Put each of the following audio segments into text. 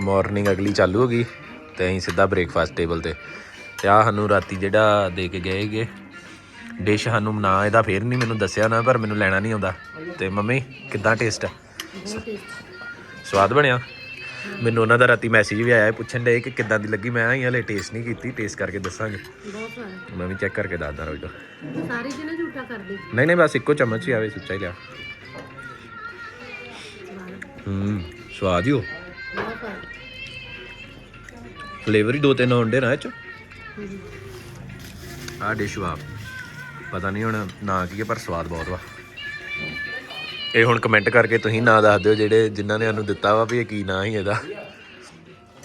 Morning ਅਗਲੀ ਚਾਲੂ ਹੋ ਗਈ ਤੇ ਅਸੀਂ ਸਿੱਧਾ ਬ੍ਰੇਕਫਾਸਟ ਟੇਬਲ ਤੇ। ਤੇ ਆ ਸਾਨੂੰ ਰਾਤੀ ਜਿਹੜਾ ਦੇ ਕੇ ਗਏਗੇ ਡਿਸ਼ ਸਾਨੂੰ ਨਾ ਇਹਦਾ ਫੇਰ ਨਹੀਂ ਮੈਨੂੰ ਦੱਸਿਆ ਨਾ ਪਰ ਮੈਨੂੰ ਲੈਣਾ ਨਹੀਂ ਆਉਂਦਾ। ਤੇ ਮੰਮੀ ਕਿੱਦਾਂ ਟੇਸਟ ਆ ਸਵਾਦ ਬਣਿਆ। ਮੈਨੂੰ ਉਹਨਾਂ ਦਾ ਰਾਤੀ ਮੈਸੇਜ ਵੀ ਆਇਆ ਪੁੱਛਣ ਦੇ ਕਿ ਕਿੱਦਾਂ ਦੀ ਲੱਗੀ? ਮੈਂ ਹਲੇ ਟੇਸਟ ਨਹੀਂ ਕੀਤੀ ਟੇਸਟ ਕਰਕੇ ਦੱਸਾਂਗੇ। ਬਹੁਤ ਸਵਾਦ। ਮੈਂ ਵੀ ਚੈੱਕ ਕਰਕੇ ਦੱਸਦਾ ਰੋਜ਼ ਸਾਰੇ ਜਿਹਨੇ ਝੂਠਾ ਕਰਦੇ? ਨਹੀਂ ਨਹੀਂ ਬਸ ਇੱਕੋ ਚਮਚ ਹੀ ਆਵੇ ਸੁੱਚਾ ਹੀ ਲਿਆ। ਹੂੰ ਸਵਾਦ ਹੀ ਹੋ। ਫਲੇਵਰ ਹੀ ਦੋ ਤਿੰਨ ਆਉਂਦੇ ਨਾ ਇਹ ਚ? ਆ ਡਿਸ਼ ਵਾ। ਪਤਾ ਨਹੀਂ ਹੁਣ ਨਾ ਕੀ ਹੈ ਪਰ ਸਵਾਦ ਬਹੁਤ ਵਾ। ਇਹ ਹੁਣ ਕਮੈਂਟ ਕਰਕੇ ਤੁਸੀਂ ਨਾਂ ਦੱਸ ਦਿਓ ਜਿਹੜੇ ਜਿਨ੍ਹਾਂ ਨੇ ਸਾਨੂੰ ਦਿੱਤਾ ਵਾ ਵੀ ਇਹ ਕੀ ਨਾਂ ਹੀ ਇਹਦਾ।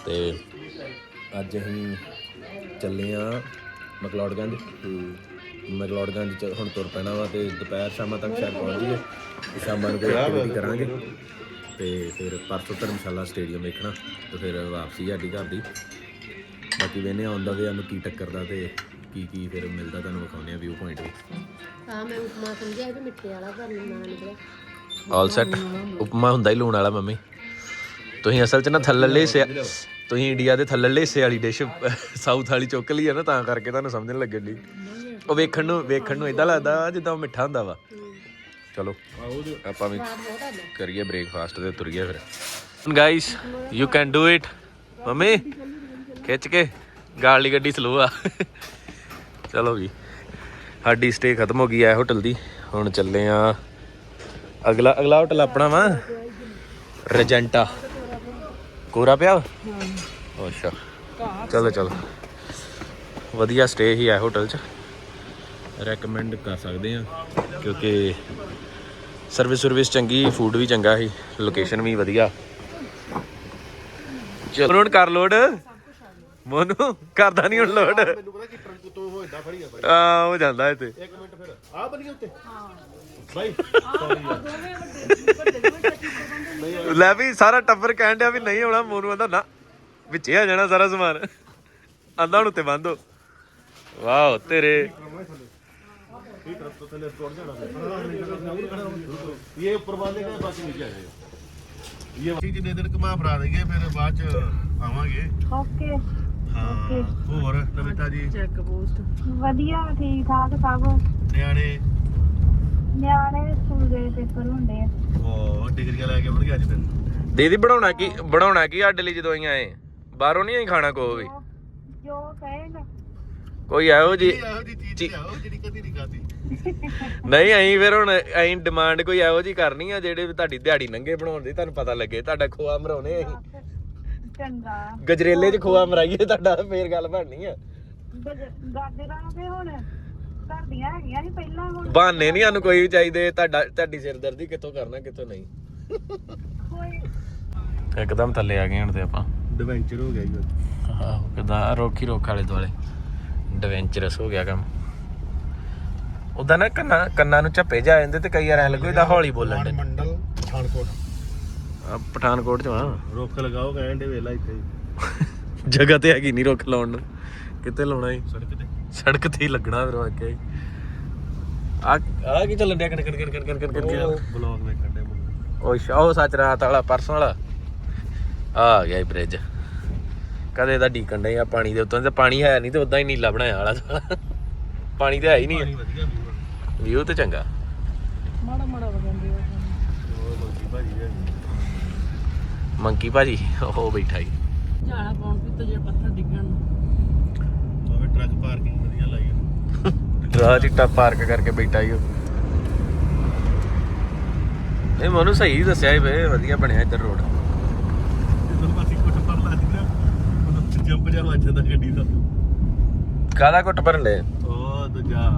ਤੇ ਅੱਜ ਅਸੀਂ ਚੱਲੇ ਆ ਮਕਲੌੜਗੰਜ। ਮਕਲੌੜਗੰਜ ਚ ਹੁਣ ਤੁਰ ਪੈਣਾ ਵਾ ਤੇ ਦੁਪਹਿਰ ਸ਼ਾਮਾਂ ਤੱਕ ਸ਼ਾਇਦ ਪਹੁੰਚ ਜਾਈਏ। ਸ਼ਾਮਾਂ ਨੂੰ ਕੋਈ ਐਕਟੀਵਿਟੀ ਕਰਾਂਗੇ। ਤੇ ਫਿਰ ਪਰਸੋਂ ਧਰਮਸ਼ਾਲਾ ਸਟੇਡੀਅਮ ਵੇਖਣਾ ਤੇ ਫਿਰ ਵਾਪਸੀ ਸਾਡੀ ਘਰ ਦੀ। ਬਾਕੀ ਵੇਨੇ ਆਉਂਦਾ ਵੇ ਸਾਨੂੰ ਕੀ ਟੱਕਰਦਾ ਤੇ ਕੀ ਕੀ ਫਿਰ ਮਿਲਦਾ ਤੁਹਾਨੂੰ ਵਿਖਾਉਂਦੇ ਆ ਵਿਊ ਪੁਆਇੰਟ ਵੀ ਆ ਮੈਂ ਉਪਮਾ ਸਮਝਿਆ ਇਹ ਮਿੱਠੇ ਵਾਲਾ ਪਰ ਨਾ ਨਿਕਲਿਆ। ਆਲ ਸੈਟ ਉਪਮਾ ਹੁੰਦਾ। ਹੀ ਲੂਣ ਵਾਲਾ ਮੰਮੀ। ਤੁਸੀਂ ਅਸਲ 'ਚ ਨਾ ਥੱਲੜੇ ਹਿੱਸੇ ਤੁਸੀਂ ਇੰਡੀਆ ਦੇ ਥੱਲੜੇ ਹਿੱਸੇ ਵਾਲੀ ਡਿਸ਼ ਸਾਊਥ ਵਾਲੀ ਚੁੱਕ ਲਈ ਆ ਨਾ ਤਾਂ ਕਰਕੇ ਤੁਹਾਨੂੰ ਸਮਝਣ ਲੱਗਣ ਦੀ ਉਹ ਵੇਖਣ ਨੂੰ ਵੇਖਣ ਨੂੰ ਇਦਾਂ ਲੱਗਦਾ ਜਿੱਦਾਂ ਉਹ ਮਿੱਠਾ ਹੁੰਦਾ ਵਾ। ਚਲੋ ਆਪਾਂ ਵੀ ਕਰੀਏ ਬ੍ਰੇਕਫਾਸਟ ਤੇ ਤੁਰੀਏ ਫਿਰ। Guys you can do it mummy ਖਿੱਚ ਕੇ ਗਾਲੀ ਗੱਡੀ ਸਲੋ ਆ। ਚਲੋ ਜੀ ਸਾਡੀ ਸਟੇ ਖਤਮ ਹੋ ਗਈ ਹੈ ਹੋਟਲ ਦੀ। ਹੁਣ ਚੱਲੇ ਆ। ਅਗਲਾ ਅਗਲਾ ਹੋਟਲ ਆਪਣਾ ਵਾ ਰਜੈਂਟਾ। ਕੋਰਾ ਪਿਆ? ਅੱਛਾ। ਚਲੋ ਚਲੋ। ਵਧੀਆ ਸਟੇ ਹੀ ਹੈ ਹੋਟਲ 'ਚ। ਰეკਮੈਂਡ ਕਰ ਸਕਦੇ ਆ ਕਿਉਂਕਿ ਸਰਵਿਸ ਸਰਵਿਸ ਚੰਗੀ ਫੂਡ ਵੀ ਚੰਗਾ ਸੀ ਲੋਕੇਸ਼ਨ ਵੀ ਵਧੀਆ। ਚਲੋ ਹੁਣ ਕਰ ਲੋਡ ਮੋਨੂ ਕਰਦਾ ਨਹੀਂ ਹੁਣ ਲੋਡ ਮੈਨੂੰ ਪਤਾ ਕਿ ਟਰੰਕ ਤੋਂ ਉਹ ਏਦਾਂ ਫੜੀ ਆ ਬਾਈ। ਆ ਹੋ ਜਾਂਦਾ ਇੱਥੇ। ਇੱਕ ਮਿੰਟ ਫਿਰ ਆ ਬਣੀ ਉੱਤੇ? ਹਾਂ। ਬਾਈ ਲੈ ਵੀ ਸਾਰਾ ਟੱਬਰ ਕਹਿਣ ਡਿਆ ਵੀ ਨਹੀਂ ਆਉਣਾ ਮੋਨੂ ਆਂਦਾ ਨਾ ਵਿੱਚੇ ਆ ਜਾਣਾ ਸਾਰਾ ਸਮਾਨ। ਆਂਦਾ ਹੁਣ ਉੱਤੇ ਬੰਦੋ ਵਾਓ ਤੇਰੇ। ਇਹ ਟਰੰਕ ਤੋਂ ਥੱਲੇ ਟੁੱਟ ਜਾਣਾ ਇਹ ਉੱਪਰ ਵਾਲੇ ਕਾ ਬਾਕੀ ਨੀਚੇ ਆ ਜਾਏਗਾ ਇਹ ਜਿੰਨੇ ਦਿਨ ਕਮਾ ਫਰਾ ਦੇਗੇ ਫਿਰ ਬਾਅਦ ਚ ਆਵਾਂਗੇ ਓਕੇ। ਹਾਂ ਹੋਰ ਨਵੀਤਾ ਜੀ? ਚੈੱਕ ਪੋਸਟ ਵਧੀਆ ਠੀਕ ਠਾਕ ਸਭ? ਨਿਆਣੇ? ਨਿਆਣੇ ਸਕੂਲ ਦੇ ਪੇਪਰ ਹੁੰਦੇ ਆ। ਉਹ ਡਿਗਰੀਆਂ ਲੈ ਕੇ ਆਉਣਗੇ ਅੱਜ ਫਿਰ? ਦੀਦੀ ਬਣਾਉਣਾ ਕੀ ਬਣਾਉਣਾ ਕੀ ਸਾਡੇ ਲਈ ਜਦੋਂ ਆਏ? ਬਾਹਰੋਂ ਨਹੀਂ ਅਸੀਂ ਖਾਣਾ ਕੋ? ਵੀ ਜੋ ਕਹੇਗਾ ਕੋਈ ਆਇਓ ਜੀ ਇਹੋ ਜੀ ਚੀਜ਼ ਲਿਆਓ ਜਿਹੜੀ ਕਦੀ ਨਹੀਂ ਖਾਦੀ ਨਹੀਂ ਅਸੀਂ ਫਿਰ ਹੁਣ ਅਸੀਂ ਡਿਮਾਂਡ ਕੋਈ ਇਹੋ ਜੀ ਕਰਨੀ ਆ ਜਿਹੜੇ ਵੀ ਤੁਹਾਡੀ ਦਿਹਾੜੀ ਨੰਗੇ ਬਣਾਉਣ ਦੀ ਤੁਹਾਨੂੰ ਪਤਾ ਲੱਗੇ ਤੁਹਾਡਾ ਖੋਆ ਮਰਾਉਣੇ ਅਸੀਂ। ਚੰਗਾ। ਗਜਰੇਲੇ 'ਚ ਖੋਆ ਮਰਾਈਏ ਤੁਹਾਡਾ ਫੇਰ ਗੱਲ ਬਣਨੀ ਆ। ਗਜ- ਗਾਜਰਾਂ ਤੇ ਹੁਣ ਘਰਦੀਆਂ ਹੈਗੀਆਂ ਸੀ ਪਹਿਲਾਂ ਹੁਣ? ਬਹਾਨੇ ਨਹੀਂ ਸਾਨੂੰ ਕੋਈ ਵੀ ਚਾਹੀਦੇ ਤੁਹਾਡਾ ਤੁਹਾਡੀ ਸਿਰਦਰਦੀ ਕਿੱਥੋਂ ਕਰਨਾ ਕਿੱਥੋਂ ਨਹੀਂ। ਕੋਈ ਇੱਕਦਮ ਥੱਲੇ ਆ ਗਏ ਹੁਣ ਤੇ ਆਪਾਂ। ਐਡਵੈਂਚਰ ਹੋ ਗਿਆ ਜੀ। ਆਹੋ ਕਿਦਾਂ ਰੋਕੀ ਰੋਕ ਵਾਲੇ ਦੁਆਲੇ। ਐਡਵੈਂਚਰਸ ਹੋ ਗਿਆ ਕੰਮ। ਉਦਾਂ ਨਾ ਕੰਨਾਂ ਕੰਨਾਂ ਨੂੰ ਝੱਪੇ ਜਾ ਜਾਂਦੇ ਤੇ ਕਈ ਵਾਰ ਐ ਲੱਗੋ ਇਹਦਾ ਹੌਲੀ ਬੋਲਣ ਦੇ। ਮੰਡਲ ਪਠਾਨਕੋਟ। ਪਠਾਨਕੋਟ ਚ ਆ ਰੁੱਖ ਲਗਾਓ ਕਹਿੰਦੇ ਵੇਲਾ ਇੱਥੇ। ਜਗ੍ਹਾ ਤੇ ਹੈਗੀ ਨਹੀਂ ਰੁੱਖ ਲਾਉਣ ਨੂੰ। ਕਿੱਥੇ ਲਾਉਣਾ ਏ ਸੜਕ ਤੇ। ਸੜਕ ਤੇ ਹੀ ਲੱਗਣਾ ਫਿਰ ਵਾਕਿਆ ਹੀ ਆ ਆ ਕੀ ਚੱਲਣ ਡਿਆ? ਕਣ ਕਣ ਕਣ ਕਣ ਕਣ ਕਣ ਕਣ ਬਲੌਗ ਵੇਖਣ ਦੇ ਮੁੰਡੇ। ਉਹ ਸ਼ਾ ਉਹ ਸੱਚ ਰਾਤ ਵਾਲਾ ਪਰਸੋਂ ਵਾਲਾ। ਆ ਗਿਆ ਬ੍ਰਿਜ ਕਦੇ ਦਾ ਡੀਕਣ ਡਏ ਆ ਪਾਣੀ ਦੇ ਉੱਤੋਂ ਤੇ ਪਾਣੀ ਹੈ ਨਹੀਂ ਤੇ ਉਦਾਂ ਹੀ ਨੀਲਾ ਬਣਾਇਆ ਵਾਲਾ ਸਾਲਾ। ਪਾਣੀ ਤੇ ਹੈ ਹੀ ਨਹੀਂ ਵਧੀਆ ਵਿਊ ਤੇ ਚੰਗਾ। ਮਾੜਾ ਮਾੜਾ ਵਗੰਦੇ ਮੰਕੀ ਭਾਜੀ ਉਹ ਬੈਠਾ ਹੀ। ਝਾੜਾ ਪਾਉਣ ਵੀ ਤੇ ਜੇ ਪੱਥਰ ਡਿੱਗਣ। ਉਹ ਟਰੱਕ ਪਾਰਕਿੰਗ ਵਧੀਆ ਲਾਈ। ਰਾਹ ਚਿੱਟਾ ਪਾਰਕ ਕਰਕੇ ਬੈਠਾ ਹੀ ਉਹ। ਇਹ ਮਨੂੰ ਸਹੀ ਦੱਸਿਆ ਹੀ ਵੇ ਵਧੀਆ ਬਣਿਆ ਇੱਧਰ ਰੋਡ ਜਦੋਂ ਪਾਸੀ ਕੁੱਟ ਪਰ ਲਾ ਦਿੱਤਾ ਉਹਨੂੰ ਜੰਪ ਜਾ ਵੱਜ ਜਾਂਦਾ ਗੱਡੀ ਦਾ। ਕਾਹਦਾ ਘੁੱਟ ਭਰਨ ਦੇ ਉਹ ਦੂਜਾ।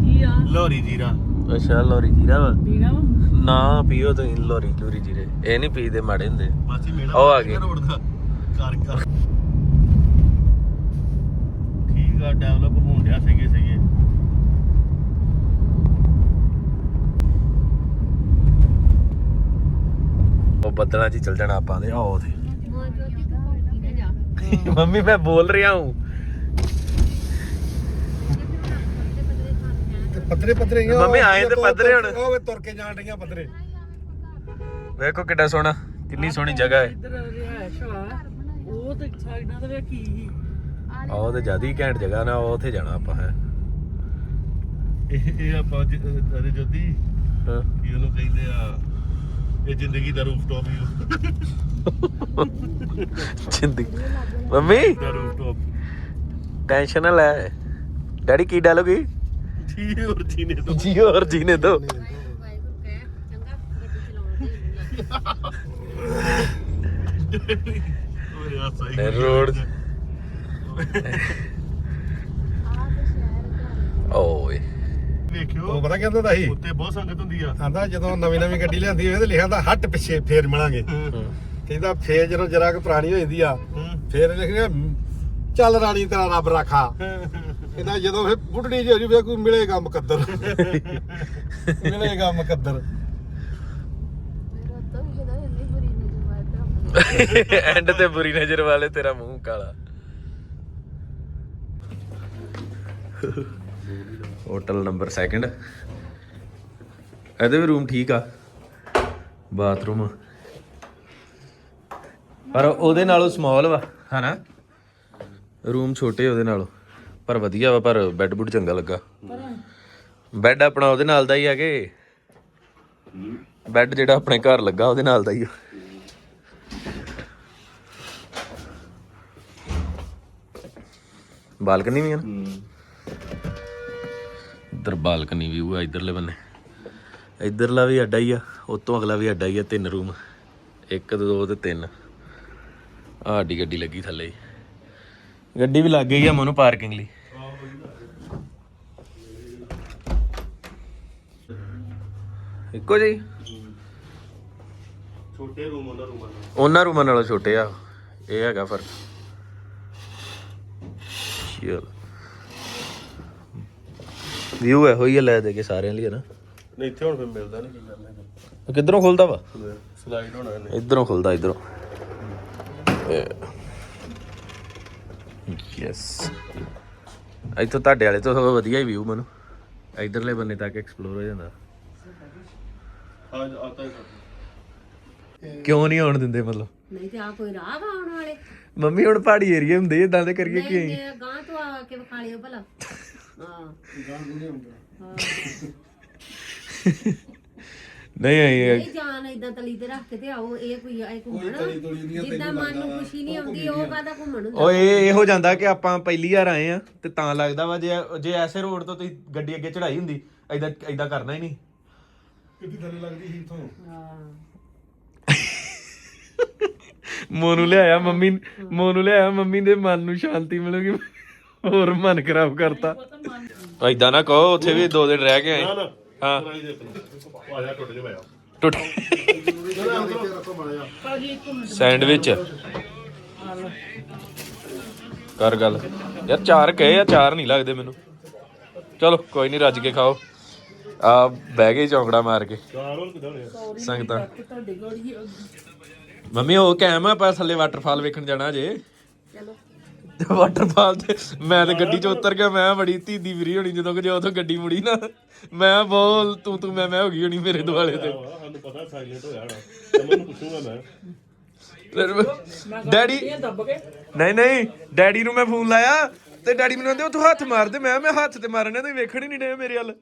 ਕੀ ਆ ਲੋਰੀ ਜੀਰਾ। ਅੱਛਾ ਲੋਰੀ ਜੀਰਾ ਵਾ? ਪੀਣਾ ਵਾ? ਨਾ ਪੀਓ ਤੁਸੀਂ ਲੋਰੀ ਲੋਰੀ ਜੀਰੇ। ਇਹ ਨਹੀਂ ਪੀਦੇ ਮਾੜੇ ਹੁੰਦੇ। ਮਾਸੀ ਉਹ ਆ ਗਏ। ਰੋਡ ਦਾ। ਕਰ ਕਰ। ਠੀਕ ਆ ਡਿਵੈਲਪ ਹੋਣ ਡਿਆ ਸਹੀਏ ਸਹੀਏ ਉਹ ਬੱਦਲਾਂ 'ਚ ਚੱਲ ਜਾਣਾ ਆਪਾਂ ਦੇ ਆਓ ਤੇ ਮੰਮੀ ਮੈਂ ਬੋਲ ਰਿਹਾ ਹੂੰ। ਤੇ ਪੱਧਰੇ ਪੱਧਰੇ ਹੀ ਆ, ਮੰਮੀ ਉਹ ਆਏ ਤੇ ਪੱਧਰੇ ਹੁਣ। ਉਹ ਵੇ ਤੁਰ ਕੇ ਜਾਣ ਡੀਆਂ ਪੱਧਰੇ। ਵੇਖੋ ਕਿੱਡਾ ਸੋਹਣਾ ਕਿੰਨੀ ਸੋਹਣੀ ਜਗ੍ਹਾ ਹੈ। ਇੱਧਰ ਰਿਹਾ ਤੇ ਸਾਈਡਾਂ ਤੇ ਵੇ ਕੀ ਸੀ ਆ ਉਹ ਤੇ ਜ਼ਿਆਦਾ ਹੀ ਘੈਂਟ ਜਗ੍ਹਾ ਨਾ ਉਹ ਉੱਥੇ ਜਾਣਾ ਆਪਾਂ ਹੈ। ਇਹ ਇਹ ਆਪਾਂ ਜ- ਅਰੇ ਹਾਂ। ਕੀ ਉਹਨੂੰ ਕਹਿੰਦੇ ਆ? ਇਹ ਜ਼ਿੰਦਗੀ ਦਾ ਰੂਫਟਾਪ ਹੀ ਜ਼ਿੰਦਗੀ ਮੰਮੀ ਦਾ ਰੂਫਟਾਪ ਟੈਨਸ਼ਨ ਨਾ ਲੈ ਡੈਡੀ ਕੀ ਡਾਲੋਗੀ ਜੀ ਹੋਰ ਜੀਨੇ ਤੋਂ ਜੀਓ ਔਰ ਜੀਨੇ ਦੋ ਵਾਹਿਗੁਰੂ ਕਹਿ ਚੰਗਾ ਗੱਡੀ ਚਲਾਉਣ ਦੇ ਮੇਰੇ ਹਾਸਾ ਹੀ ਤੇ ਰੋਡ ਓਏ ਵੇਖਿਓ ਉਹ ਪਤਾ ਕਹਿੰਦਾ ਦਾ ਸੀ? ਉੱਤੇ ਬਹੁਤ ਸੰਗਤ ਹੁੰਦੀ ਆ। ਆਂਦਾ ਜਦੋਂ ਨਵੀਂ ਨਵੀਂ ਗੱਡੀ ਲਿਆਂਦੀ ਹੋਵੇ ਤੇ ਲਿਖਿਆ ਹੁੰਦਾ ਹੱਟ ਪਿੱਛੇ ਫੇਰ ਮਿਲਾਂਗੇ। ਕਹਿੰਦਾ ਫੇਰ ਜਦੋਂ ਜਰਾ ਕੁ ਪੁਰਾਣੀ ਹੋ ਜਾਂਦੀ ਆ ਫੇਰ ਲਿਖਿਆ ਚੱਲ ਰਾਣੀ ਤੇਰਾ ਰੱਬ ਰਾਖਾ। ਕਹਿੰਦਾ ਜਦੋਂ ਫੇਰ ਬੁੱਢੜੀ ਜਿਹੀ ਹੋ ਜੂ ਫੇਰ ਕੋਈ ਮਿਲੇਗਾ ਮੁਕੱਦਰ ਮਿਲੇਗਾ ਮੁਕੱਦਰ ਐਂਡ ਤੇ ਬੁਰੀ ਨਜ਼ਰ ਵਾਲੇ ਤੇਰਾ ਮੂੰਹ ਕਾਲਾ। ਹੋਟਲ ਨੰਬਰ 2 ਇਹਦੇ ਵੀ ਰੂਮ ਠੀਕ ਆ। ਬਾਥਰੂਮ। ਪਰ ਉਹਦੇ ਨਾਲੋਂ ਸਮਾਲ ਵਾ, ਹਨਾ? ਰੂਮ ਛੋਟੇ ਉਹਦੇ ਨਾਲੋਂ। ਪਰ ਵਧੀਆ ਵਾ, ਪਰ ਬੈੱਡ ਬੁੱਡ ਚੰਗਾ ਲੱਗਾ। ਬੈੱਡ ਆਪਣਾ ਉਹਦੇ ਨਾਲ ਦਾ ਹੀ ਆ ਕਿ ਬੈੱਡ ਜਿਹੜਾ ਆਪਣੇ ਘਰ ਲੱਗਾ, ਉਹਦੇ ਨਾਲ ਦਾ ਹੀ ਆ। ਬਾਲਕਨੀ ਵੀ ਆ ਨਾ? ਇੱਧਰ ਬਾਲਕਨੀ ਵੀ ਆ ਇਧਰਲੇ ਬੰਨੇ। ਇਧਰਲਾ ਵੀ ਅੱਡਾ ਹੀ ਆ ਉਸ ਤੋਂ ਅਗਲਾ ਵੀ ਅੱਡਾ ਹੀ ਆ ਤਿੰਨ ਰੂਮ। ਇੱਕ ਦੋ ਤੇ ਤਿੰਨ। ਆਹ ਸਾਡੀ ਗੱਡੀ ਲੱਗੀ ਥੱਲੇ। ਗੱਡੀ ਵੀ ਲੱਗ ਗਈ ਆ ਮਨੂੰ ਪਾਰਕਿੰਗ ਲਈ। ਇੱਕੋ ਜੀ ਛੋਟੇ ਰੂਮ ਉਹਨਾਂ ਰੂਮਾਂ ਨਾਲ। ਉਹਨਾਂ ਰੂਮਾਂ ਨਾਲੋਂ ਛੋਟੇ ਆ। ਇਹ ਹੈਗਾ ਫ਼ਰਕ। ਚਲ। ਵਿਊ ਹੈ ਹੋਈ ਲੈ ਦੇ ਕੇ ਸਾਰਿਆਂ ਲਈ ਹੈ ਨਾ। ਨਹੀਂ ਇੱਥੇ ਹੁਣ ਫਿਰ ਮਿਲਦਾ ਨਹੀਂ ਕੀ ਕਰਨਾ ਇਹ ਕਿੱਧਰੋਂ ਖੁੱਲਦਾ ਵਾ? ਸਲਾਈਡ ਹੋਣਾ ਇਹਨੇ। ਇਧਰੋਂ ਖੁੱਲਦਾ ਇਧਰੋਂ। ਯੈਸ ਇੱਥੋਂ ਤੁਹਾਡੇ ਵਾਲੇ ਤੋਂ ਵਧੀਆ ਹੀ ਵਿਊ ਮੈਨੂੰ। ਇਧਰਲੇ ਬੰਨੇ ਤੱਕ ਐਕਸਪਲੋਰ ਹੋ ਜਾਂਦਾ। ਅੱਜ ਆਤਾ ਹੀ ਕਿਉਂ ਨਹੀਂ ਆਉਣ ਦਿੰਦੇ ਮਤਲਬ? ਨਹੀਂ ਤੇ ਆ ਕੋਈ ਰਾਹ ਵਾ ਆਉਣ ਵਾਲੇ? ਮੰਮੀ ਹੁਣ ਪਹਾੜੀ ਏਰੀਆ ਹੁੰਦੇ ਇਦਾਂ ਦੇ ਕਰੀਏ ਕੀ ਨਹੀਂ ਤੇ ਗਾਂ ਤੋਂ ਆ ਕੇ ਵਿਖਾ ਲਿਓ ਭਲਾ। ਨਹੀਂ ਆਈ ਨਹੀਂ ਜਾਨ ਇਦਾਂ ਤਲੀ ਤੇ ਰੱਖ ਕੇ ਤੇ ਆਓ ਇਹ ਕੋਈ ਇਹ ਘੁੰਮਣ। ਜਿੱਦਾਂ ਮਨ ਨੂੰ ਖੁਸ਼ੀ ਨਹੀਂ ਆਉਂਦੀ ਉਹ ਕਾਹਦਾ ਘੁੰਮਣ ਹੁੰਦਾ? ਓਏ ਇਹ ਹੋ ਜਾਂਦਾ ਕਿ ਆਪਾਂ ਪਹਿਲੀ ਵਾਰ ਆਏ ਆ ਤੇ ਤਾਂ ਲੱਗਦਾ ਵਾ ਜੇ ਜੇ ਐਸੇ ਰੋਡ ਤੋਂ ਤੁਸੀਂ ਗੱਡੀ ਅੱਗੇ ਚੜਾਈ ਹੁੰਦੀ ਐਦਾਂ ਐਦਾਂ ਕਰਨਾ ਹੀ ਨਹੀਂ। ਕਿੱਡੀ ਥੱਲੇ ਲੱਗਦੀ ਸੀ ਇਥੋਂ। ਹਾਂ। ਮੋਨੂੰ ਲਿਆਇਆ ਮੰਮੀ ਮੋਨੂੰ ਲਿਆਇਆ ਮੰਮੀ ਦੇ ਮਨ ਨੂੰ ਸ਼ਾਂਤੀ ਮਿਲੂਗੀ। ਹੋਰ ਮਨ ਖਰਾਬ ਕਰਤਾ। ਐਦਾਂ ਨਾ ਕਹੋ ਉੱਥੇ ਵੀ ਦੋ ਦਿਨ ਰਹਿ ਕੇ ਆਏ। ਹਾਂ। ਟੁੱਟ ਜਾ ਪਿਆ ਟੁੱਟ। ਸੈਂਡਵਿਚ। ਕਰ ਗੱਲ। ਯਾਰ ਚਾਰ ਕਹੇ ਆ ਚਾਰ ਨਹੀਂ ਲੱਗਦੇ ਮੈਨੂੰ। ਚਲੋ ਕੋਈ ਨਹੀਂ ਰੱਜ ਕੇ ਖਾਓ। ਆ ਬਹਿ ਗਏ ਚੌਂਕੜਾ ਮਾਰ ਕੇ। ਸੰਗਤਾਂ। ਮੰਮੀ ਉਹ ਕੈਮ ਆ ਆਪਾਂ ਥੱਲੇ ਵਾਟਰਫਾਲ ਵੇਖਣ ਜਾਣਾ ਜੇ। ਚਲੋ। ਵਾਟਰਫਾਲ ਤੇ ਮੈਂ ਤੇ ਗੱਡੀ 'ਚ ਉਤਰ ਗਿਆ ਮੈਂ ਬੜੀ ਧੀਦੀ ਫਿਰੀ ਹੋਣੀ ਜਦੋਂ ਕਿ ਜੇ ਉਥੋਂ ਗੱਡੀ ਮੁੜੀ ਨਾ ਮੈਂ ਬੋਲ ਤੂੰ ਤੂੰ ਮੈਂ ਮੈਂ ਹੋ ਗਈ ਹੋਣੀ ਮੇਰੇ ਦੁਆਲੇ ਤੇ। ਸਾਨੂੰ ਪਤਾ ਸਾਇਲੈਂਟ ਪੁੱਛੂਗਾ ਮੈਂ। ਡੈਡੀ ਦੱਬ ਕੇ ਨਹੀਂ ਨਹੀਂ ਡੈਡੀ ਨੂੰ ਮੈਂ ਫੋਨ ਲਾਇਆ ਤੇ ਡੈਡੀ ਮੈਨੂੰ ਕਹਿੰਦੇ ਉਹ ਤੂੰ ਹੱਥ ਮਾਰ ਦੇ ਮੈਂ ਮੈਂ ਹੱਥ ਤੇ ਮਾਰਨੇ ਤੁਸੀਂ ਵੇਖਣ ਹੀ ਨਹੀਂ ਡੇ ਮੇਰੇ ਵੱਲ।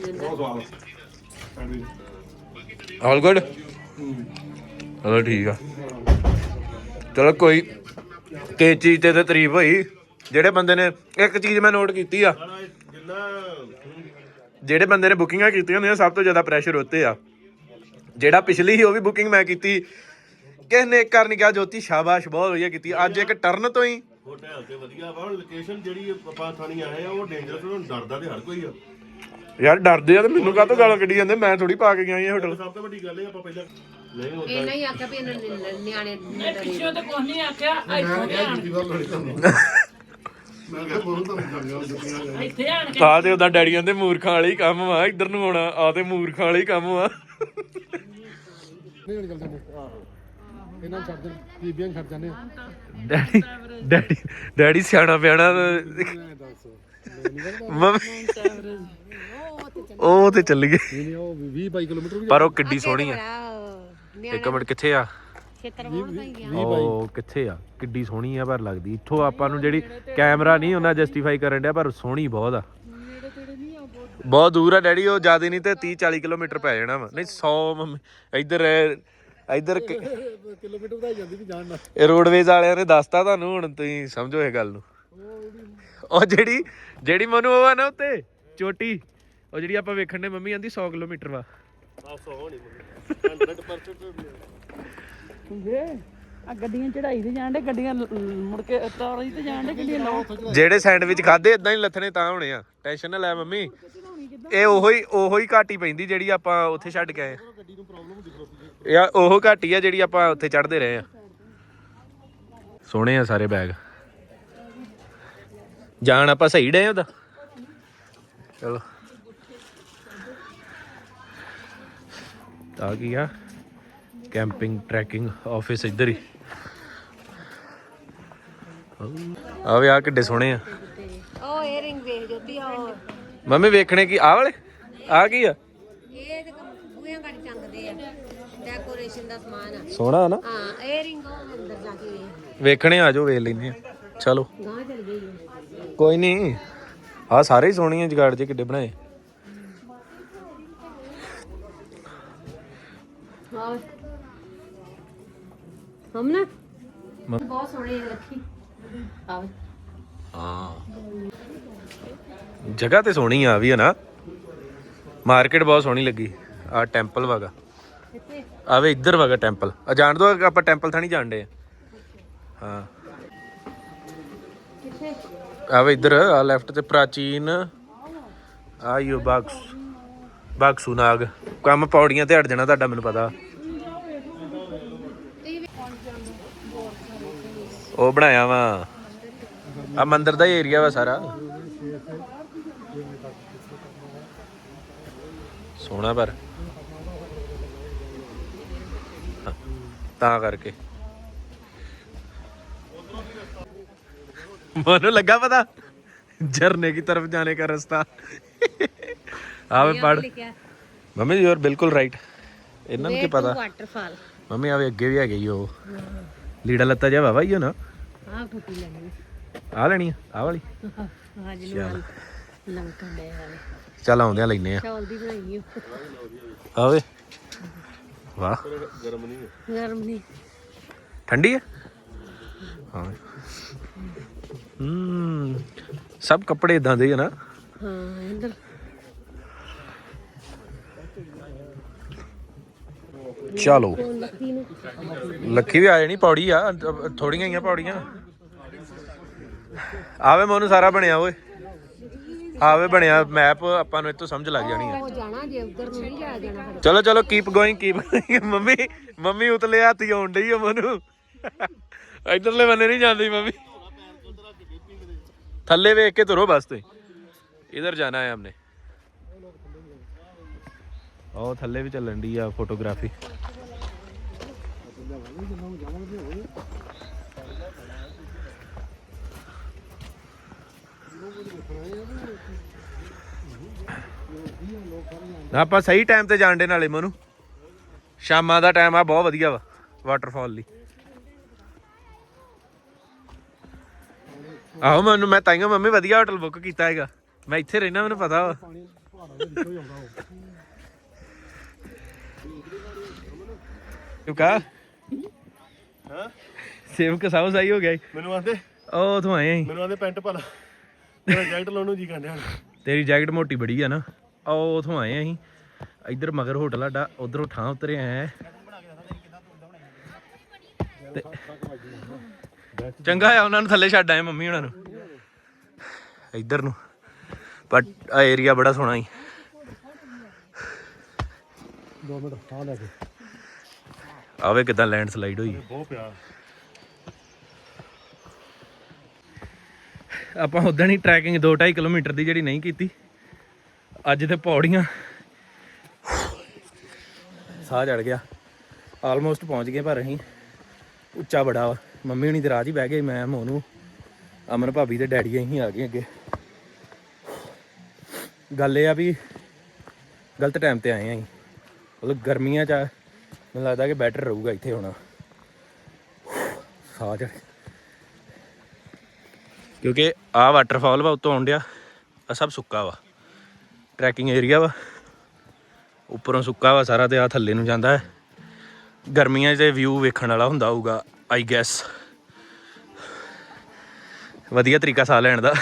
ਜਾਂਦਾ ਆਲ ਗੁੱਡ ਚਲੋ ਠੀਕ ਆ। ਚਲੋ ਕੋਈ ਕੇ ਚੀਜ਼ ਤੇ ਤਾਂ ਤਾਰੀਫ ਹੋਈ। ਜਿਹੜੇ ਬੰਦੇ ਨੇ ਇੱਕ ਚੀਜ਼ ਮੈਂ ਨੋਟ ਕੀਤੀ ਆ। ਜਿਹੜੇ ਬੰਦੇ ਨੇ ਬੁਕਿੰਗਾਂ ਕੀਤੀਆਂ ਹੁੰਦੀਆਂ ਸਭ ਤੋਂ ਜ਼ਿਆਦਾ ਪ੍ਰੈਸ਼ਰ ਉੱਤੇ ਆ। ਜਿਹੜਾ ਪਿਛਲੀ ਸੀ ਉਹ ਵੀ ਬੁਕਿੰਗ ਮੈਂ ਕੀਤੀ। ਕਿਸ ਨੇ ਇੱਕ ਕਰਨੀ ਕਿਹਾ ਜੋਤੀ ਸ਼ਾਬਾਸ਼ ਬਹੁਤ ਵਧੀਆ ਕੀਤੀ। ਅੱਜ ਇੱਕ ਟਰਨ ਤੋਂ ਹੀ। ਹੋਟਲ ਤੇ ਵਧੀਆ ਵਾ ਲੋਕੇਸ਼ਨ ਜਿਹੜੀ ਆਪਾਂ ਥਾਣੀ ਆਏ ਆ ਉਹ ਡੇਂਜਰਸ ਹੁਣ ਡਰਦਾ ਤੇ ਹਰ ਕੋਈ ਆ। ਯਾਰ ਡਰਦੇ ਆ ਤੇ ਮੈਨੂੰ ਕਾਹਤੋਂ ਗਾਲਾਂ ਕੱਢੀ ਜਾਂਦੇ? ਮੈਂ ਥੋੜੀ ਪਾ ਕੇ ਗਿਆ ਇਹ ਹੋਟਲ ਸਭ ਤੋਂ ਵੱਡੀ ਗੱਲ ਇਹ ਆਪਾਂ ਪਹਿਲਾਂ ਨਹੀਂ ਹੁੰਦਾ ਇਹ ਨਹੀਂ ਆਖਿਆ ਵੀ ਇਹਨਾਂ ਨੇ ਨਿਆਣੇ ਨੇ ਡਰੇ ਪਿੱਛੋਂ ਤੇ ਕੁਝ ਨਹੀਂ ਆਖਿਆ ਇੱਥੋਂ ਧਿਆਨ। ਮੈਂ ਕਿਹਾ ਬੋਲ ਤਾਂ ਜਾਗਾ ਜੁੱਤੀਆਂ ਇੱਥੇ ਆਣ ਕੇ ਆ ਤੇ ਉਹਦਾ ਡੈਡੀਆਂ ਦੇ ਮੂਰਖਾਂ ਵਾਲੇ ਹੀ ਕੰਮ ਵਾ ਇੱਧਰ ਨੂੰ ਆਉਣਾ ਆ ਤੇ ਮੂਰਖਾਂ ਵਾਲੇ ਹੀ ਕੰਮ ਵਾ। ਨਹੀਂ ਨਿਕਲ ਜਾਂਦੇ ਇਹਨਾਂ ਨੂੰ ਛੱਡ ਦੇ ਬੀਬੀਆਂ ਨੂੰ ਛੱਡ ਜਾਂਦੇ ਡੈਡੀ ਡੈਡੀ ਡੈਡੀ ਸਿਆਣਾ ਪਿਆਣਾ ਮੈਂ ਦੱਸ ਮੰਮੀ। ਉਹ ਤੇ ਚੱਲ ਗਏ। ਨਹੀਂ ਉਹ 20 22 ਕਿਲੋਮੀਟਰ ਵੀ ਪਰ ਉਹ ਕਿੱਡੀ ਸੋਹਣੀ ਆ। ਇੱਕ ਮਿੰਟ ਕਿੱਥੇ ਆ? ਖੇਤਰਵਾਨ ਤਾਂ ਹੀ ਗਿਆ ਉਹ ਕਿੱਥੇ ਆ? ਕਿੱਡੀ ਸੋਹਣੀ ਆ ਪਰ ਲੱਗਦੀ। ਇੱਥੋਂ ਆਪਾਂ ਨੂੰ ਜਿਹੜੀ ਕੈਮਰਾ ਨਹੀਂ ਉਹਨਾਂ ਜਸਟੀਫਾਈ ਕਰਨ ਡਿਆ ਪਰ ਸੋਹਣੀ ਬਹੁਤ ਆ। ਬਹੁਤ ਦੂਰ ਆ ਡੈਡੀ ਉਹ ਜ਼ਿਆਦਾ ਨਹੀਂ ਤੇ 30 40 ਕਿਲੋਮੀਟਰ ਪੈ ਜਾਣਾ ਵਾ। ਨਹੀਂ 100 ਮੰਮੀ ਇੱਧਰ ਇੱਧਰ ਕਿਲੋਮੀਟਰ ਵਧਾਈ ਜਾਂਦੀ ਵੀ ਜਾਣ ਨਾਲ। ਇਹ ਰੋਡਵੇਜ਼ ਵਾਲਿਆਂ ਨੇ ਦੱਸਤਾ ਤੁਹਾਨੂੰ ਹੁਣ ਤੁਸੀਂ ਸਮਝੋ ਇਹ ਗੱਲ ਨੂੰ। ਉਹ ਜਿਹੜੀ ਜਿਹੜੀ ਮਨੂੰ ਉਹ ਆ ਨਾ ਉੱਤੇ ਚੋਟੀ ਉਹ ਜਿਹੜੀ ਆਪਾਂ ਵੇਖਣ ਨੇ ਮੰਮੀ ਆਂਦੀ 100 ਕਿਲੋਮੀਟਰ ਵਾ। ਵੇ ਆ ਗੱਡੀਆਂ ਚੜਾਈ ਤੇ ਜਾਣ ਡੇ ਗੱਡੀਆਂ ਲ- ਲ- ਮੁੜ ਕੇ ਤਾਰੀ ਤੇ ਜਾਣ ਡੇ ਗੱਡੀਆਂ ਲਾਓ ਜਿਹੜੇ ਸੈਂਡਵਿਚ ਖਾਦੇ ਇਦਾਂ ਹੀ ਲੱਥਣੇ, ਤਾਂ ਹੋਣੇ ਆ। ਟੈਨਸ਼ਨ ਨਾ ਲੈ ਮੰਮੀ। ਇਹ ਉਹੋ ਹੀ ਉਹੋ ਹੀ ਘਾਟੀ ਪੈਂਦੀ ਜਿਹੜੀ ਆਪਾਂ ਉੱਥੇ ਛੱਡ ਕੇ ਆਏ ਆ। ਇਹ ਉਹੋ ਘਾਟੀ ਆ ਜਿਹੜੀ ਆਪਾਂ ਉੱਥੇ ਚੜਦੇ ਰਹੇ ਆ। ਸੋਹਣੇ ਆ ਸਾਰੇ ਬੈਗ ਜਾਣ ਆਪਾਂ ਸਹੀ ਡੇ ਉਹਦਾ। ਚਲੋ। ਤਾਂ ਕੀ ਆ। ਕੈਂਪਿੰਗ ਟਰੈਕਿੰਗ ਆਫਿਸ ਇੱਧਰ ਹੀ। ਆ ਵੀ ਆ ਕਿੱਡੇ ਸੋਹਣੇ ਆ। ਉਹ ਏਅਰਿੰਗ ਵੇਖ ਜੋਤੀ ਆ ਮੰਮੀ ਵੇਖਣੇ ਕੀ ਆ ਵਾਲੇ? ਆ ਕੀ ਆ? ਇਹ ਤੇ ਬੂਆਂ ਘੱਟ ਚੰਗਦੇ ਆ। ਡੈਕੋਰੇਸ਼ਨ ਦਾ ਸਮਾਨ ਆ। ਸੋਹਣਾ ਨਾ? ਹਾਂ ਏਅਰਿੰਗ ਉਹ ਅੰਦਰ ਜਾ ਕੇ ਵੇਖ। ਵੇਖਣੇ ਆ ਜਾਓ ਵੇਖ ਲੈਨੇ ਆ। ਚਲੋ। ਗਾਂ ਚਲ ਗਈ ਹੈ। ਕੋਈ ਨਹੀਂ। ਆ ਸਾਰੇ ਹੀ ਸੋਹਣੀਆਂ ਜਗਾੜ ਜੇ ਕਿੱਡੇ ਬਣਾਏ। ਹਮ ਨਾ ਮ- ਬਹੁਤ ਸੋਹਣੇ ਆ ਰੱਖੀ। ਆਵੇ। ਹਾਂ। ਜਗ੍ਹਾ ਤੇ ਸੋਹਣੀ ਆ ਵੀ ਹੈ ਨਾ। ਮਾਰਕੀਟ ਬਹੁਤ ਸੋਹਣੀ ਲੱਗੀ। ਆ ਟੈਂਪਲ ਵਗਾ। ਆਵੇ ਇੱਧਰ ਵਗਾ ਟੈਂਪਲ ਆ ਜਾਣ ਦੋ ਆਪਾਂ ਟੈਂਪਲ ਥਾਣੀ ਜਾਣਦੇ ਆ। ਹਾਂ। ਕਿੱਥੇ? ਆਵੇ ਇੱਧਰ ਆ ਲੈਫਟ ਤੇ ਪ੍ਰਾਚੀਨ। ਆਇਓ ਬਾਕਸ ਬਾਕਸੂ ਨਾਗ। ਕੰਮ ਪੌੜੀਆਂ ਤੇ ਹਟ ਜਾਣਾ ਤੁਹਾਡਾ ਮੈਨੂੰ ਪਤਾ। ਉਹ ਬਣਾਇਆ ਵਾ ਆ ਮੰਦਿਰ ਦਾ ਏਰੀਆ ਵਾ ਸਾਰਾ ਸੋਹਣਾ ਪਰ ਹਾਂ, ਤਾਂ ਕਰਕੇ ਮਨੂੰ ਲੱਗਾ ਪਤਾ झरने की तरफ जाने का रास्ता ਆਵੇ ਪੜ ਲਿਖਿਆ ਮੰਮੀ ਯੂ ਆਰ ਬਿਲਕੁਲ ਰਾਈਟ ਇਹਨਾਂ ਨੂੰ ਕੀ ਪਤਾ ਵਾਟਰਫਾਲ ਮੰਮੀ ਆਵੇ ਅੱਗੇ ਵੀ ਹੈਗੇ ਹੀ ਉਹ ਲੀੜਾ ਲੱਤਾ ਜਾ ਵਾਵਾ ਹੀ ਹੋ ਨਾ ਆਹ ਲੈਣੀ ਆ। ਲੈਣੀ ਆ ਆ ਵਾਲੀ? ਹਾਂ ਜਿਹਨੂੰ ਲੰਕਾ ਦੇ ਵਾਲੇ ਚੱਲ ਆਉਂਦਿਆਂ ਲੈਨੇ ਆ। ਚੌਲ ਦੀ ਬਣਾਈ ਉਹ ਆਵੇ ਵਾਹ। ਗਰਮ ਨਹੀਂ। ਠੰਡੀ ਹੈ ਹਾਂ। ਹੂੰ ਸਭ ਕੱਪੜੇ ਇਦਾਂ ਦੇ ਹੀ ਆ ਨਾ? ਹਾਂ ਇੰਦਰ ਚਲੋ। ਲੱਕੀ ਨੂੰ। ਵੀ ਆ ਜਾਣੀ ਪੌੜੀ ਆ ਥੋੜੀਆਂ ਹੀ ਆ ਪੌੜੀਆਂ। ਆਵੇ ਮੋਨੂੰ ਸਾਰਾ ਬਣਿਆ ਓਏ। ਆਵੇ ਬਣਿਆ ਮੈਪ ਆਪਾਂ ਨੂੰ ਇੱਥੋਂ ਸਮਝ ਲੱਗ ਜਾਣੀ ਆ। ਉਹ ਜਾਣਾ ਜੇ ਉਧਰ ਨੂੰ ਨਹੀਂ ਜਾਇਆ ਜਾਣਾ ਫਿਰ। ਚਲੋ ਚਲੋ keep going keep mummy mummy ਉਤਲੇ ਹੱਥ ਹੀ ਆਉਣ ਡਈ ਆ ਮਨੂੰ। ਇਧਰਲੇ ਬੰਨੇ ਨਹੀਂ ਜਾਂਦੀ ਮੰਮੀ। ਥੱਲੇ ਵੇਖ ਕੇ ਤੁਰੋ ਬਸ ਤੇ। ਇਧਰ ਜਾਣਾ ਹੈ ਹਮਨੇ। ਉਹ ਥੱਲੇ ਵੀ ਚੱਲਣ ਦੀ ਆ ਫੋਟੋਗ੍ਰਾਫੀ ਆਪਾਂ ਸਹੀ ਟਾਈਮ ਤੇ ਜਾਣ ਦੇ ਨਾਲੇ ਮਨੂੰ। ਸ਼ਾਮਾਂ ਦਾ ਟਾਈਮ ਆ ਬਹੁਤ ਵਧੀਆ ਵਾ ਵਾਟਰਫਾਲ ਲਈ। ਆਹੋ ਮੈਨੂੰ ਮੈਂ ਤਾਈਓ ਮੰਮੀ ਵਧੀਆ ਹੋਟਲ ਬੁੱਕ ਕੀਤਾ ਹੈਗਾ। ਮੈਂ ਇੱਥੇ ਰਹਿਣਾ ਮੈਨੂੰ ਪਤਾ ਵਾ। ਤੂੰ ਕਾ? ਹਾਂ? ਸੇਵਕ ਸਹੀ ਹੋ ਗਿਆ। ਮੈਨੂੰ ਆਂਦੇ। ਉਹ ਉਥੋਂ ਆਏ ਆਂ ਮੈਨੂੰ ਆਂਦੇ ਪੈਂਟ ਪਾ ਲਾ। ਮੇਰਾ ਜੈਕਟ ਲਾਉਣ ਨੂੰ ਜੀ ਹਨ ਤੇਰੀ ਜੈਕਟ ਮੋਟੀ ਬੜੀ ਆ ਨਾ। ਉਹ ਉਥੋਂ ਆਏ ਆਂ ਅਸੀਂ। ਇੱਧਰ ਮਗਰ ਹੋਟਲ ਆਡਾ ਉਧਰੋਂ ਠਾਂ ਉਤਰੇ ਆਏ ਆਂ। ਤੇ ਚੰਗਾ ਆ ਉਹਨਾਂ ਨੂੰ ਥੱਲੇ ਛੱਡ ਆਏ ਮੰਮੀ ਉਹਨਾਂ ਨੂੰ। ਇੱਧਰ ਨੂੰ। ਪਰ ਆ ਏਰੀਆ ਬੜਾ ਸੋਹਣਾ ਹੀ 2 ਮਿੰਟ ਆ ਲੈ ਕੇ। ਆਵੇ ਕਿਦਾਂ ਲੈਂਡ ਸਲਾਈਡ ਹੋਈ ਬਹੁਤ ਪਿਆ ਆਪਾਂ ਉਦਾਂ ਹੀ ਟਰੈਕਿੰਗ 2.5 ਕਿਲੋਮੀਟਰ ਦੀ ਜਿਹੜੀ ਨਹੀਂ ਕੀਤੀ। ਅੱਜ ਤੇ ਪੌੜੀਆਂ। ਸਾਹ ਚੜ ਗਿਆ। ਆਲਮੋਸਟ ਪਹੁੰਚ ਗਏ ਪਰ ਅਸੀਂ। ਉੱਚਾ ਬੜਾ ਵਾ। ਮੰਮੀ ਹੁਣੀ ਤੇ ਰਾਹ ਹੀ ਬਹਿ ਗਏ, ਮੈਂ, ਮੋਨੂੰ, ਅਮਨ ਭਾਬੀ ਤੇ ਡੈਡੀ ਅਸੀਂ ਆ ਗਏ ਅੱਗੇ। ਗੱਲ ਇਹ ਆ ਵੀ ਗਲਤ ਟਾਈਮ ਤੇ ਆਏ ਆਂ ਅਸੀਂ। ਮਤਲਬ ਗਰਮੀਆਂ 'ਚ ਆ- ਮੈਨੂੰ ਲੱਗਦਾ ਕਿ ਬੈਟਰ ਰਹੂਗਾ ਇੱਥੇ ਹੋਣਾ। ਸਾਹ ਚੜ ਕਿਉਂਕਿ ਆਹ ਵਾਟਰਫਾਲ ਵਾ ਉੱਤੋਂ ਆਉਂਦਿਆ ਆ ਸਭ ਸੁੱਕਾ ਵਾ। ਟਰੈਕਿੰਗ ਏਰੀਆ ਵਾ। ਉੱਪਰੋਂ ਸੁੱਕਾ ਵਾ ਸਾਰਾ ਤੇ ਆ ਥੱਲੇ ਨੂੰ ਜਾਂਦਾ ਹੈ। ਗਰਮੀਆਂ 'ਚ ਵਿਊ ਵੇਖਣ ਵਾਲਾ ਹੁੰਦਾ ਹੋਊਗਾ ਆਈ ਗੈਸ ਵਧੀਆ ਤਰੀਕਾ ਸਾਹ ਲੈਣ ਦਾ।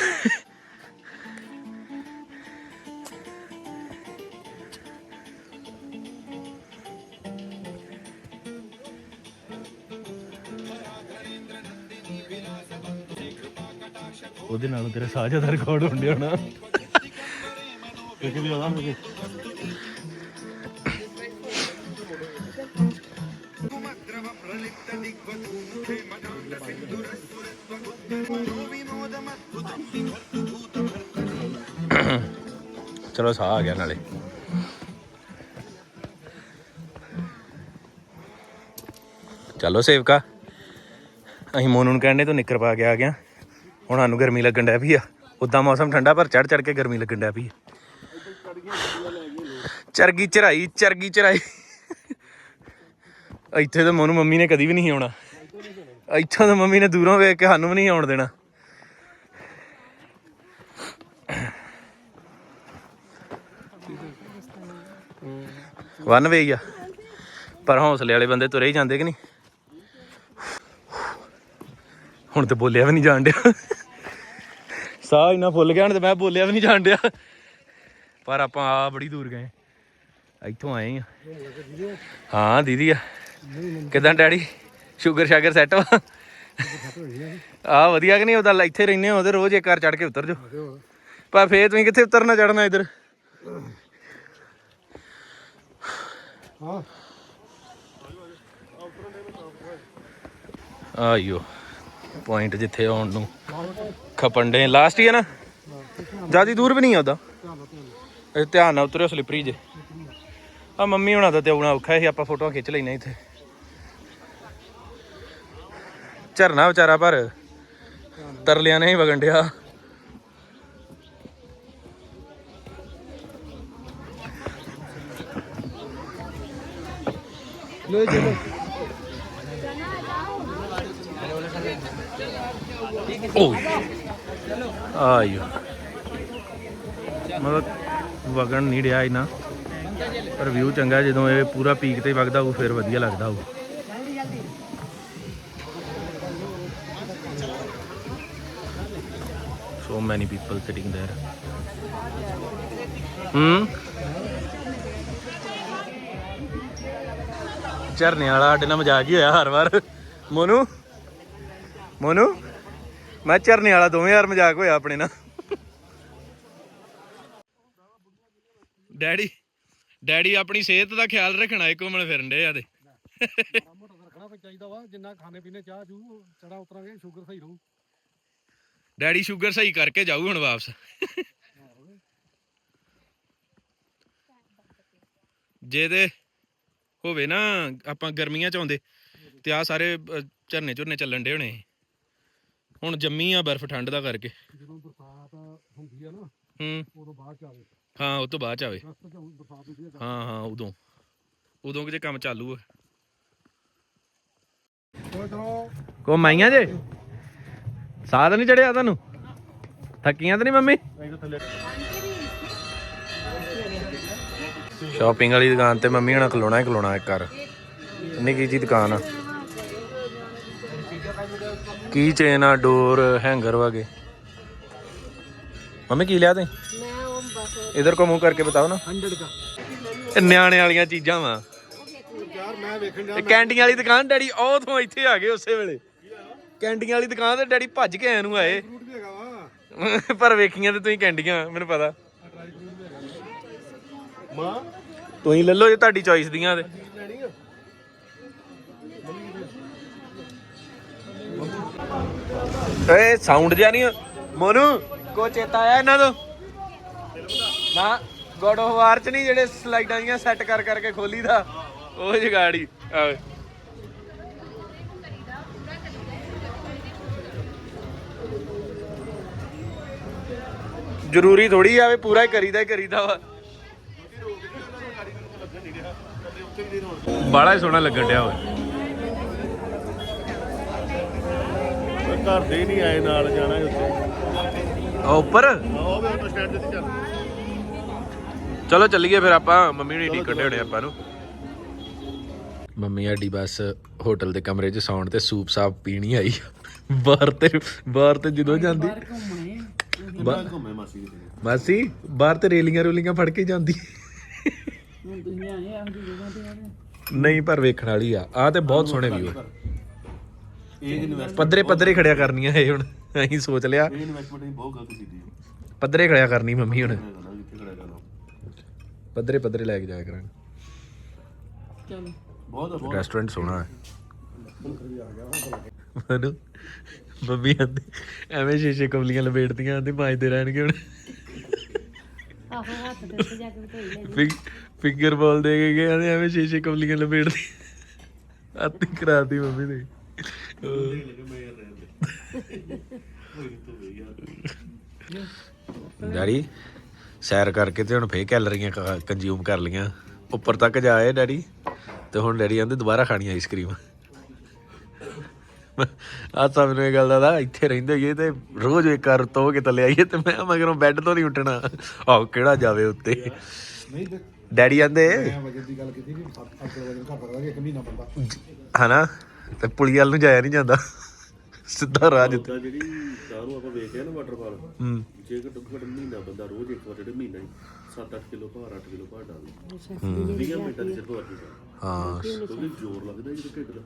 ਉਹਦੇ ਨਾਲੋਂ ਤੇਰਾ ਸਾਹ ਜ਼ਿਆਦਾ ਰਿਕਾਰਡ ਹੁੰਦੇ ਹੋਣਾ। ਇੱਕ ਵੀ ਆਦਾ ਮੇਰੇ ਚਲੋ ਸਾਹ ਆ ਗਿਆ ਨਾਲੇ। ਚਲੋ ਸੇਵਕਾ। ਅਸੀਂ ਮੋਨੂ ਨੂੰ ਕਹਿੰਦੇ ਤੂੰ ਨਿੱਕਰ ਪਾ ਕੇ ਆ ਗਿਆ। ਹੁਣ ਸਾਨੂੰ ਗਰਮੀ ਲੱਗਣ ਡੈ ਪਈ ਆ। ਉਦਾਂ ਮੌਸਮ ਠੰਡਾ, ਪਰ ਚੜ ਚੜ ਕੇ ਗਰਮੀ ਲੱਗਣ ਡੈ ਪਈ ਆ। ਚਰਗੀ ਚਰਾਈ ਚਰਗੀ ਚਰਾਈ ਇੱਥੇ ਤਾਂ ਮੋਨੂ ਮੰਮੀ ਨੇ ਕਦੀ ਵੀ ਨਹੀਂ ਆਉਣਾ। ਇੱਥੋਂ ਤਾਂ ਮੰਮੀ ਨੇ ਦੂਰੋਂ ਵੇਖ ਕੇ ਸਾਨੂੰ ਵੀ ਨਹੀਂ ਆਉਣ ਦੇਣਾ। ਵਨ ਵੇ ਆ। ਪਰ ਹੌਸਲੇ ਵਾਲੇ ਬੰਦੇ ਤੁਰੇ ਹੀ ਜਾਂਦੇ ਕਿ ਨਹੀਂ? ਹੁਣ ਤੇ ਬੋਲਿਆ ਵੀ ਨਹੀਂ ਜਾਣ ਡਿਆ। ਸਾਹ ਇੰਨਾ ਫੁੱਲ ਗਿਆ ਹੁਣ ਤੇ ਮੈਂ ਬੋਲਿਆ ਵੀ ਨਹੀਂ ਜਾਣ ਡਿਆ। ਪਰ ਆਪਾਂ ਆ ਬੜੀ ਦੂਰ ਗਏ। ਇੱਥੋਂ ਆਏ ਆ। ਹਾਂ, ਦੀਦੀ ਆ। ਕਿਦਾਂ ਡੈਡੀ? ਸ਼ੂਗਰ ਸ਼ਾਗਰ ਸੈੱਟ ਵਾ? ਆ ਵਧੀਆ ਕਿ ਨਹੀਂ? ਉਹਦਾ ਇੱਥੇ ਰਹਿੰਦੇ ਹੋ ਤੇ ਰੋਜ਼ ਇੱਕ ਵਾਰ ਚੜ ਕੇ ਉਤਰ ਜਾਓ। ਪਰ ਫੇਰ ਤੁਸੀਂ ਕਿੱਥੇ ਉਤਰਨਾ ਚੜਨਾ ਇੱਧਰ? ਹਾਂ ਆਇਓ ਪੁਆਇੰਟ ਜਿੱਥੇ ਆਉਣ ਨੂੰ ਖਪਣ ਲਾਸਟ ਹੀ ਹੈ ਨਾ? ਜ਼ਿਆਦਾ ਦੂਰ ਵੀ ਨਹੀਂ ਆ ਇਹ ਧਿਆਨ ਨਾਲ ਉਤਰਿਓ ਸਲਿਪਰੀ ਜੇ। ਆ ਮੰਮੀ ਹੁਣਾਂ ਦਾ ਤੇ ਆਉਣਾ ਔਖਾ ਸੀ, ਆਪਾਂ ਫੋਟੋਆਂ ਖਿੱਚ ਲੈਨੇ ਇੱਥੇ। ਝਰਨਾ ਵਿਚਾਰਾ ਪਰ ਤਰਲਿਆਂ ਨੇ ਹੀ ਵਗਣ ਡਿਆ। ਲੈ ਚਲੋ। ਓ ਆਇਓ। ਮਤਲਬ ਵਗਣ ਨਹੀਂ ਰਿਹਾ ਇਨਾ। ਪਰ ਵਿਊ ਚੰਗਾ, ਜਦੋਂ ਇਹ ਪੂਰਾ ਪੀਕ ਤੇ ਵਗਦਾ, ਉਹ ਫਿਰ ਵਧੀਆ ਲੱਗਦਾ ਉਹ। So many people sitting there ਹੂੰ? ਝਰਨੇ ਵਾਲਾ ਸਾਡੇ ਨਾਲ ਮਜ਼ਾਕ ਹੀ ਹੋਇਆ ਹਰ ਵਾਰ। ਮੋਨੂ? ਮੋਨੂ? ਮੈਂ ਝਰਨੇ ਵਾਲਾ ਦੋਵੇਂ ਯਾਰ ਮਜ਼ਾਕ ਹੋਇਆ ਆਪਣੇ ਨਾਲ। ਡੈਡੀ ਡੈਡੀ ਆਪਣੀ ਸਿਹਤ ਦਾ ਖਿਆਲ ਰੱਖਣਾ ਏ, ਘੁੰਮਣ ਫਿਰਨ ਦੇ ਆ ਤੇ। ਰੱਖਣਾ ਚਾਹੀਦਾ ਵਾ ਜਿੰਨਾ ਖਾਣੇ ਪੀਣੇ ਚਾਹ ਜੂ ਚੜਾ ਉਤਰਾਂਗੇ ਸ਼ੂਗਰ ਸਹੀ ਰਹੂ ਡੈਡੀ, ਸ਼ੂਗਰ ਸਹੀ ਕਰਕੇ ਜਾਊ ਹੁਣ ਵਾਪਸ। ਜੇ ਤੇ ਹੋਵੇ ਨਾ, ਆਪਾਂ ਗਰਮੀਆਂ ਚ ਆਉਂਦੇ ਤੇ ਆ ਸਾਰੇ ਝਰਨੇ ਝੁਰਨੇ ਚੱਲਣ ਡੇ ਹੋਣੇ। ਹੁਣ ਜੰਮੀ ਆ ਬਰਫ਼ ਠੰਡ ਦਾ ਕਰਕੇ। ਜਦੋਂ ਬਰਸਾਤ ਹੁੰਦੀ ਆ ਨਾ ਹੂੰ। ਉਦੋਂ ਬਾਅਦ ਚ ਆਵੇ। ਹਾਂ ਉਹ ਤੋਂ ਬਾਅਦ ਚ ਆਵੇ। ਅਗਸਤ ਚ ਹੁਣ ਬਰਸਾਤ ਹੁੰਦੀ ਆ ਹਾਂ ਹਾਂ ਉਦੋਂ। ਉਦੋਂ ਕਿਤੇ ਕੰਮ ਚਾਲੂ ਆ। ਕੋ ਮਾਈਆਂ ਜੇ? ਸਾਧ ਨਹੀਂ ਚੜਿਆ ਤੁਹਾਨੂੰ? ਥੱਕੀਆਂ ਤਾਂ ਨਹੀਂ ਮੰਮੀ? ਸ਼ਾਪਿੰਗ ਵਾਲੀ ਦੁਕਾਨ ਤੇ ਮੰਮੀ ਹਣਾ ਖਲੋਣਾ ਹੀ ਖਲੋਣਾ ਇੱਕ ਕਰ ਨਿੱਕੀ ਜੀ ਦੁਕਾਨ ਆ? ਕੀ ਚੇਨ ਆ ਡੋਰ ਹੈਂਗਰ ਵਗੇ? ਮੰਮੀ ਕੀ ਲਿਆ ਤੇ ਮੈਂ ਉਹ ਬਸ ਇਧਰ ਕੋ ਮੂੰਹ ਕਰਕੇ ਬਤਾਓ ਨਾ। 100 ਦਾ ਇਹ ਨਿਆਣੇ ਵਾਲੀਆਂ ਚੀਜ਼ਾਂ ਵਾ। ਯਾਰ ਮੈਂ ਵੇਖਣ ਡਿਆ ਇਹ ਕੈਂਡੀਆਂ ਵਾਲੀ ਦੁਕਾਨ ਡੈਡੀ ਉਹ ਤੋਂ ਇੱਥੇ ਆ ਗਏ ਉਸੇ ਵੇਲੇ। ਕੈਂਡੀਆਂ ਵਾਲੀ ਦੁਕਾਨ ਤੇ ਡੈਡੀ ਭੱਜ ਕੇ ਆਏ ਨੂੰ ਆਏ। ਫਰੂਟ ਵੀ ਹੈਗਾ ਵਾ ਪਰ ਵੇਖੀਆਂ ਤੇ ਤੁਸੀਂ ਕੈਂਡੀਆਂ ਮੈਨੂੰ ਪਤਾ। ਮਾਂ। ਤੁਸੀਂ ਲੈ ਲਓ ਜੇ ਤੁਹਾਡੀ ਚੋਇਸ ਦੀਆਂ ਤੇ। ਏ ਸਾਊਂਡ ਜਿਆ ਨਹੀਂ ਮੋਨੂ ਕੋ ਚੇਤਾ ਆਇਆ ਇਹਨਾਂ ਤੋਂ? ਨਾ ਗੋਡ ਆਫ ਵਾਰ ਚ ਨਹੀਂ ਜਿਹੜੇ ਸਲਾਈਡਾਂ ਜੀਆਂ ਸੈੱਟ ਕਰ ਕਰਕੇ ਖੋਲੀ ਦਾ? ਉਹ ਜਗਾੜੀ, ਆਵੇ। ਜ਼ਰੂਰੀ ਥੋੜੀ ਆਵੇ ਪੂਰਾ ਹੀ ਕਰੀਦਾ ਹੀ ਕਰੀਦਾ ਵਾ। ਕਈ ਬਾਲਾ ਹੀ ਸੋਹਣਾ ਲੱਗਣ ਡਿਆ ਓਏ ਘਰ ਦੇ ਨਹੀਂ ਆਏ ਨਾਲ ਜਾਣਾ ਉੱਥੇ। ਆ ਉੱਪਰ? ਉਹ ਵੀ ਆਟੋ ਸਟੈਂਡ ਤੇ ਚੱਲ ਚਲੋ ਚੱਲੀਏ ਫਿਰ ਆਪਾਂ। ਮੰਮੀ ਨੂੰ ਢੀਕਣ ਦੇ ਹੋਣੇ ਆਪਾਂ ਨੂੰ। ਮੰਮੀ ਸਾਡੀ ਬਸ ਹੋਟਲ ਦੇ ਕਮਰੇ 'ਚ ਸੌਣ ਤੇ ਸੂਪ ਸਾਪ ਪੀਣੀ ਆਈ। ਬਾਹਰ ਤੇ ਬਾਹਰ ਤੇ ਜਦੋਂ ਜਾਂਦੀ। ਮਾਸੀ ਬਾਹਰ ਤੇ ਰੇਲੀਆਂ ਰੋਲੀਆਂ ਫੜ ਕੇ ਜਾਂਦੀ। ਨਹੀਂ ਪਰ ਵੇਖਣ ਵਾਲੀ ਆ। ਆ ਤੇ ਬਹੁਤ ਸੋਹਣੇ ਵਿਊ ਇਹ ਪੱਧਰੇ ਪੱਧਰੇ ਖੜਿਆ ਕਰਨੀਆਂ ਇਹ ਹੁਣ ਅਸੀਂ ਸੋਚ ਲਿਆ। ਇਹ ਇਨਵੈਸਟਮੈਂਟ ਹੀ ਬਹੁਤ ਗਲਤ ਕੀਤੀ ਪੱਧਰੇ ਖੜਿਆ ਕਰਨੀ ਮੰਮੀ ਹੁਣ। ਕਰਨਾ ਪੱਧਰੇ ਪੱਧਰੇ ਲੈ ਕੇ ਜਾਇਆ ਕਰਾਂਗੇ। ਚਲੋ। ਬਹੁਤ ਆ, ਬਹੁਤ ਰੈਸਟੋਰੈਂਟ ਸੋਹਣਾ ਹੈ। ਮਨੂ। ਮੰਮੀ ਆਂਦੇ ਐਵੇਂ ਸ਼ੀਸ਼ੇ ਕਮਲੀਆਂ ਲਪੇਟਦੀਆਂ ਆਂਦੇ ਮਾਜਦੇ ਰਹਿਣਗੇ ਹੁਣ। ਆਹੋ ਹੱਥ ਦੇ ਉੱਤੇ ਜਾ ਕੇ ਧੋਈ ਲੈਣੀ ਫਿਗ ਫਿੰਗਰ ਬਾਲ ਦੇ ਕੇ ਗਏ ਆਂਦੇ ਐਵੇਂ ਸ਼ੀਸ਼ੇ ਕਮਲੀਆਂ ਲਪੇਟਦੀ ਆਤੀ ਕਰਾਤੀ ਮੰਮੀ ਨੇ। ਡੈਡੀ ਸੈਰ ਕਰਕੇ ਤੇ ਹੁਣ ਫੇਰ ਕੈਲਰੀਆਂ ਕੰਜ਼ਿਊਮ ਕਰ ਲੀਆਂ ਉੱਪਰ ਤੱਕ ਜਾਏ ਡੈਡੀ ਤੇ ਹੁਣ ਡੈਡੀ ਕਹਿੰਦੇ ਦੁਬਾਰਾ ਖਾਣੀ ਆਈਸਕ੍ਰੀਮ ਆ ਸਭ ਨੂੰ ਇਹ ਗੱਲ ਦਾ ਇੱਥੇ ਰਹਿੰਦੇ ਹੋਈਏ ਤੇ ਰੋਜ਼ ਇੱਕ ਕਰ ਤੋ ਕੇ ਥੱਲੇ ਆਈਏ ਤੇ ਮੈਂ ਮਗਰੋਂ ਬੈੱਡ ਤੋਂ ਨਹੀਂ ਉੱਠਣਾ। ਆਹ ਕਿਹੜਾ ਜਾਵੇ ਉੱਤੇ। ਨਹੀਂ ਤੇ ਡੈਡੀ ਕਹਿੰਦੇ ਮੈਂ ਵਜਨ ਦੀ ਗੱਲ ਕੀਤੀ ਵੀ ਸੱਤ ਅੱਠ ਵਜਨ ਘੱਟ ਕਰਦਾ ਕਿ ਇੱਕ ਮਹੀਨਾ ਬੰਦਾ। ਹਨਾ? ਤੇ ਪੁਲੀ ਵੱਲ ਨੂੰ ਜਾਇਆ ਨਹੀਂ ਜਾਂਦਾ। ਸਿੱਧਾ ਰਾਹ ਤਾਂ ਜਿਹੜੀ ਦਾਰੂ ਆਪਾਂ ਵੇਖਿਆ ਨਾ ਵਾਟਰਫਾਲ ਹੂੰ। ਜੇ ਘੱਟੋ ਘੱਟ ਮਹੀਨਾ ਬੰਦਾ ਰੋਜ਼ ਇੱਕ ਵਾਰ ਜਿਹੜੇ ਮਹੀਨਾ ਹੀ 7-8 ਕਿਲੋ ਭਾਰ 8 ਕਿਲੋ ਭਾਰ ਡਾਲਦਾ। 20 ਮਿੰਟਾਂ ਦੀ ਸਿਰਫ ਵਰਜੀ ਹਾਂ। ਕਿਉਂਕਿ ਜ਼ੋਰ ਲੱਗਦਾ ਜਦੋਂ ਢਿੱਡ ਦਾ